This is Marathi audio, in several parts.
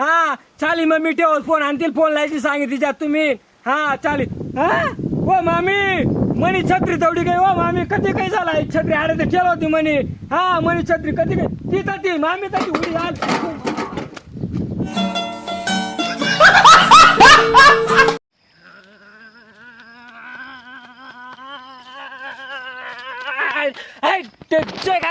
हा चाली मग मी ठेव फोन आणतील फोन लायची सांगितली तिच्यात तुम्ही. हा चाली. हा? हो मामी. मनी छत्री तेवढी काही हो मामी कधी काही झाला? छत्री अरे ते ठेव होती म्हणे हा मनी छत्री कधी काही ती तर ती मामी तशी उडी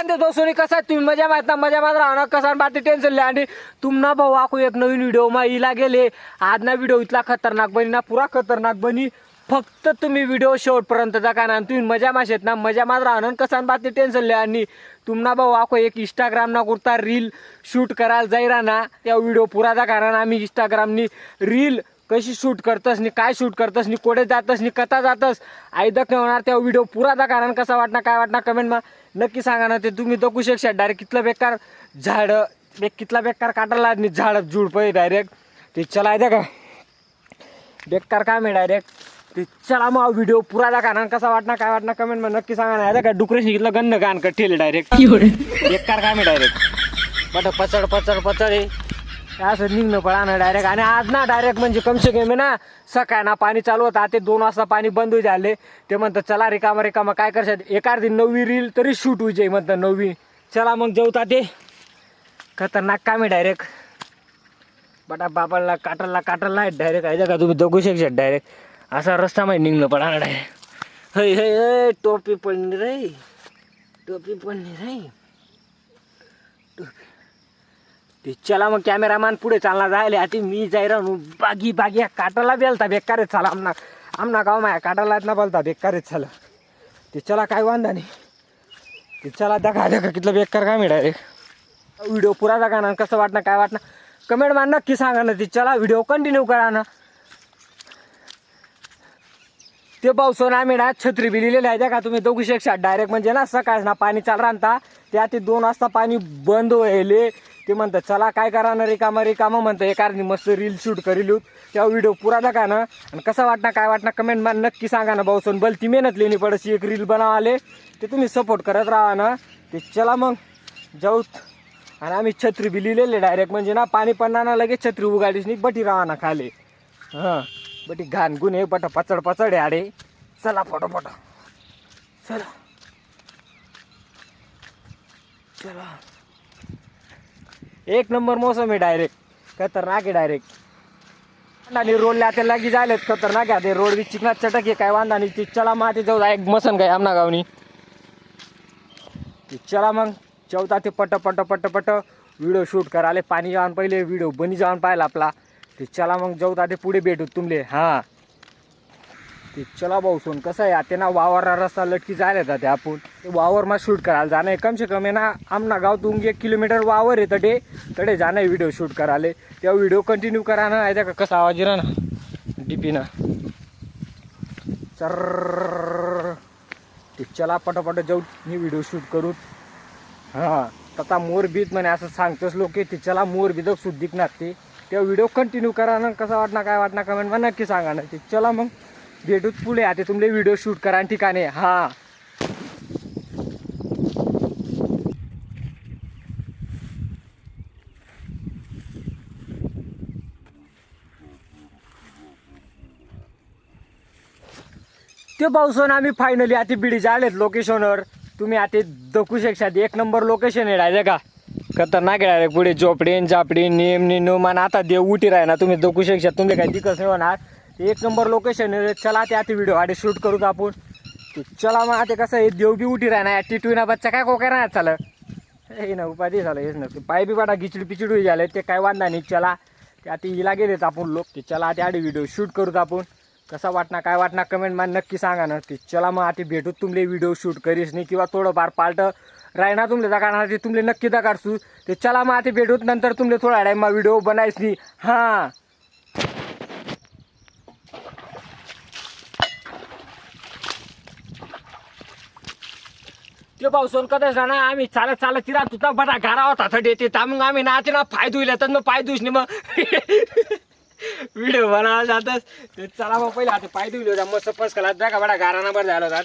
आल कांदे दोस्तोनी कसा तुम्ही मजा मारता ना मजा मात राहणार. कसा बाती टेन्शन लिहा आणि तुमना भाऊ आखू एक नवीन व्हिडिओ मा इला गेले. आज ना व्हिडिओ इथला खतरनाक बनी ना पुरा खतरनाक बनी. फक्त तुम्ही व्हिडिओ शेवटपर्यंत का ना तुम्ही मजा माशेत ना मजा मात राहणार कसा बाती टेन्शन लिहा आणि तुम्हाला भाऊ आखो एक इंस्टाग्राम ना कुर्ता रील शूट करायला जाईरा ना त्या व्हिडिओ पुरा दाखा ना आम्ही इंस्टाग्रामनी रील कशी शूट करतस नी काय शूट करतस नी कोठे जातस नी कथा जातस आई होणार. त्या व्हिडिओ पुरा दा कारण कसा वाटणार काय वाटणार? कमेंट मा नक्की सांगा ना ते तुम्ही दकू शकशा डायरेक्ट कितलं बेकार झाड बे कितला बेकार काटायला नी झाड जुड पै डायरेक्ट ते चला आहे का? बेकार काम आहे डायरेक्ट ते चला मग व्हिडिओ पुरा दाखा ना कसा वाटणार काय वाटणार कमेंट मा नक्की सांगा ना. का डुकरेश घेतलं गंध का ठेले डायरेक्ट बेकार काम आहे डायरेक्ट बट पचड पचड पचड आहे. असं निघणं पडा ना डायरेक्ट आणि आज ना डायरेक्ट म्हणजे कमसे कमी ना सकाळ ना पाणी चालू होतं. आता ते दोन वाजता पाणी बंद होई झाले. ते म्हणतात चला रिकामा रिकामा काय करशात एका अर्धी नववी रील तरी शूट होई म्हणतात नववी. चला मग जेवता ते खतरनाक काम आहे डायरेक्ट बटा बापाला काटाला आहे डायरेक्ट आहे का तुम्ही जगू शकशात डायरेक्ट असा रस्ता माहीत निघणं पडा ना डायरेक्ट हय हय हय टोपी पडली रे. टोपी पडली रे. ते चला मग कॅमेरामॅन पुढे चालना जायला. आधी मी जाय राहून बागी बागी. काटाला बेलता बेकारच चाला. आमना आमना गाव माया काटाला ना बोलता बेकारच झालं ते चला काय वांदा नाही. ते चला दगा दगा कितलं बेकार काय मिळा व्हिडिओ पुरा दाखा ना कसं वाटणार काय वाटणार कमेंट मान नक्की सांगा ना ते. चला व्हिडिओ कंटिन्यू करा ना. ते पावसानं आम्ही ना छत्री बी लिहिलेली आहे का तुम्ही दोघी शकशा डायरेक्ट म्हणजे ना सकाळ ना पाणी चाल राहता त्या ते दोन वाजता पाणी बंद व्हायले. ते म्हणतात चला काय करा ना रिकामा रिकामा म्हणतं. एका मस्त रील शूट करील. तेव्हा व्हिडिओ पुरा दाखा ना. आणि कसा वाटणार काय वाटणार कमेंट मान नक्की सांगा ना भाऊसन बल ती मेहनत लेणी पडशी एक रील बनाव आले ते तुम्ही सपोर्ट करत राहा ना. ते चला मग. जाऊ आणि आम्ही छत्री बी लिहिलेले डायरेक्ट म्हणजे ना पाणी पडणार ना लगेच छत्री उगाडीस नाही बटी राहा ना खाले. हां. बटी घाण गुण आहे बटा पचड पचड आहे आडे चला फोटो चला. चला. एक नंबर मोसम आहे डायरेक्ट खतरनाक आहे डायरेक्ट आणि रोडला आता लागी झालेत खतरनाक आहे. ते रोड बी चिकना चटक आहे काय वांदा नाही ती चला मग ते जाऊ एक मसन काय आमना गावनी. ती चला मग चौथा ते पट पट पट पट. व्हिडिओ शूट कराले पाणी जाऊन पहिले व्हिडिओ बनी जाऊन पाहिला आपला. ते चला मग जाऊ ते पुढे भेटू तुमले. हां. ते चला भाऊ सोन कसं आहे? आता ना वावरला रस्ता लटकी जायला येतात आपण. ते वावरमा शूट करायला जाणं आहे. कमसे कमी ना आमना गावतून एक किलोमीटर वावर आहे तडे. तडे जाणं आहे व्हिडिओ शूट करायला. तेव्हा व्हिडिओ कंटिन्यू करा ना आहे का कसा आवाज येणार ना? डीपीनं चर ते चला पटापट जाऊ मी व्हिडिओ शूट करू. हां. तथा मोर बीत म्हणे असं सांगतोच लोक ते चला मोर बीत सुद्धा नागते. ते तेव्हा व्हिडिओ कंटिन्यू करा ना कसा वाटणार काय वाटणार कमेंट मग नक्की सांगा ना. ते चला मग. भेटूत पुढे. आता तुमले व्हिडिओ शूट करा ठिकाणी. हा. ते पावसानं आम्ही फायनली आता बिडी आलेत लोकेशनवर तुम्ही आता दखू शकशात एक नंबर लोकेशन आहे राहिले का खतरनाक आहे पुढे झोपडीन झापडीन नेम निनुमान आता देव उठी राही ना तुम्ही दखू शकशात तुमचे काही दिकस नाही होणार. एक नंबर लोकेशन आहे. चला ते आता व्हिडिओ आडे शूट करू आपण. ते चला मग आता कसं आहे देव बी उठी राहणार ना टिटू ना बच्चा काय कोकाय राहत चाल हे ना उपाधी झालं हेच ना. पाय बी पाडा गिचडी पिचडी झाले. ते काय वांधा नाही. चला. ते आता हिला गेलेत आपण लोक. ते चला आता आडे व्हिडिओ शूट करूत आपण. कसा वाटणार काय वाटणार कमेंट मान नक्की सांगा ना. ते चला मग आता भेटू. तुमले व्हिडिओ शूट करीस नाही किंवा थोडंफार पालट राहणार तुमले दाखवणार ते तुमले नक्की दाखवसू ते चला मग आता भेटूत नंतर तुमले थोडा टाइम व्हिडिओ बनायस नाही. हां. ते भाऊ कधीच ना आम्ही चालत चालत तिरा तुझा बटा घारा होता थडे ते मग आम्ही ना तिला पाय धुईला तर मग पाय धुईस नि मग. व्हिडिओ बनावा जातच ते चला मग पहिले आता पाय धुले होता. मस्त पस कला. का बडा घारा नंबर झाला होता.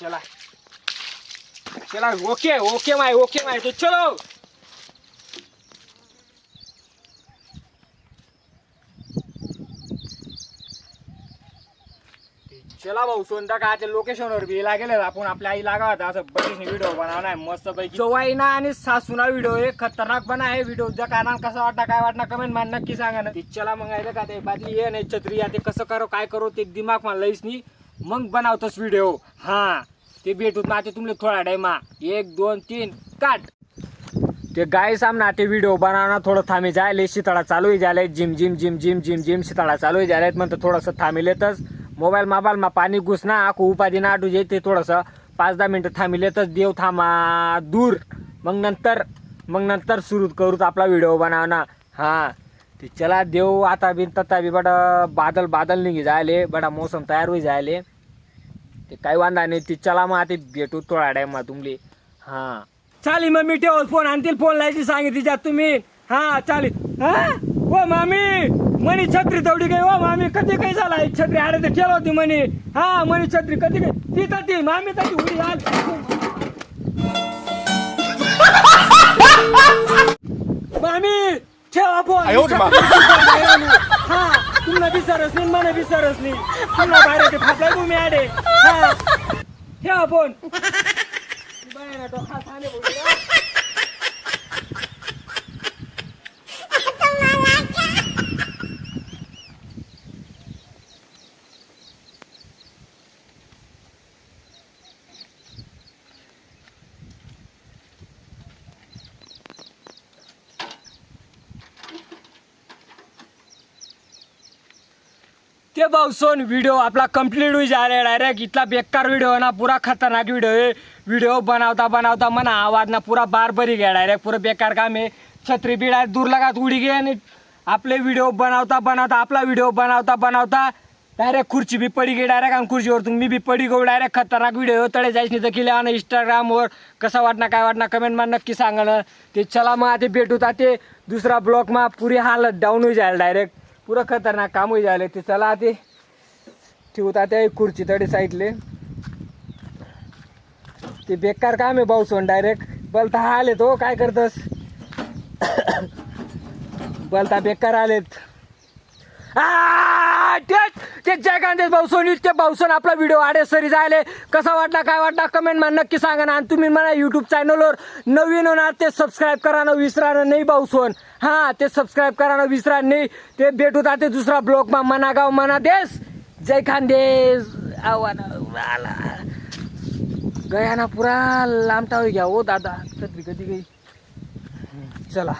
चला. चला ओके ओके माय ओके माय. तो चलो. चला भाऊ सोनता का ते लोकेशनवर बी लागेल आपण आपल्या आई लागा होता असं बरीचशी व्हिडिओ बनवणार मस्त पैकी जोवाईना आणि सासूना व्हिडिओ हे खतरनाक पण आहे. व्हिडिओ उद्या कानान कसा वाटला काय वाटणार कमेंट मान नक्की सांगा ना. ती चला मग आयलं का ते बादली ये नाही छत्री या ते कसं करो काय करो ते दिमाग मला लईस नाही. मग बनवतोस व्हिडिओ हा ते भेटूत ना ते तुमले थोडा टाइमा एक दोन तीन काट ते गाय सामना ते व्हिडिओ बनावना थोडं थांबी जायले शितळा चालू झाले gym gym gym gym gym gym शितळा चालू झाले म्हणतो थोडंसं थांबिलेतच मोबाईल मोबाईल पाणी घुसना आखू उपाधी ना आटू जे ते थोडंसं. पाच दहा मिनटं मिनिटं थांबिलेतच देव थांबा दूर. मग नंतर मग नंतर सुरू करूच आपला व्हिडिओ बनावना हां. ते चला देव आता बी तता बी बडा बादल बादल निघी जायले बडा मौसम तयार होई जायले. ते काही वांदा नाही ती चला मग आता भेटू थोडा टायमा तुमले. हां. चाली मग मी ठेव फोन आणतील फोन लायची सांगितली जात तुम्ही. हां चाली. हा? ओ मामी मनी छत्री तेवढी काही ओ मामी कधी काही झाला? छत्री आडे ते ठेवला होती मनी. हा मनी छत्री कधी काही ती तर ती मामी तर उडी मामी ठेवा फोन हा तुला विसरच नाही मला विसरच नाही. तुला बाहेर ते फाटलाय तुम्ही आडे. हा ठेवा फोन बाहेर तो खास वीडियो बोलू. कंप्लीट हुई व्हिडिओ आपला है होई डायरेक्ट इतना बेकार व्हिडिओ ना पुरा खतरनाक व्हिडिओ है व्हिडिओ बनावता बनावता म्हणा आवाज ना पुरा बार बरी गया डायरेक्ट पुरं बेकार काम है छत्री बिडा दूर लगात उडी गे आणि आपले व्हिडिओ बनावता बनावता आपला व्हिडिओ बनावता बनवता डायरेक्ट खुर्ची बी पडी गे डायरेक्ट आणि खुर्चीवर तुम्ही बी पडी गो डायरेक्ट खतरनाक व्हिडिओ तळे जायच नाही तर केले आणि इंस्टाग्रामवर कसा वाटणार काय वाटणार कमेंट मा नक्की सांगा ना. ते चला मग ते भेटू ते दुसरा ब्लॉग मा पुरी हालत डाऊन होई जायला डायरेक्ट पुरं खतरनाक काम झाले ते. चला ते ठेवता ते खुर्ची तडे साईडले. ते बेकार काम आहे भाऊ सोन डायरेक्ट बलता हा आले तो हो, काय करतस? बलता बेकार आलेत. आ, ते जयकांत भाऊसोनी ते भाऊसोन आपला व्हिडिओ आडेसरी जायले. कसा वाटला काय वाटला कमेंट मा नक्की सांगा ना. आणि तुम्ही म्हणा यूट्यूब चॅनलवर नवीन होणार ते सबस्क्राईब करा ना विसरा नाही भाऊसोन हां ते सबस्क्राईब करा ना विसरा नाही. ते भेटू ते दुसरा ब्लॉग मा मना गाव मना देश जय खानदेश. आव्हान आला गया ना पुरा लांबटा हो घ्या हो दादा. कधी कधी गई? चला.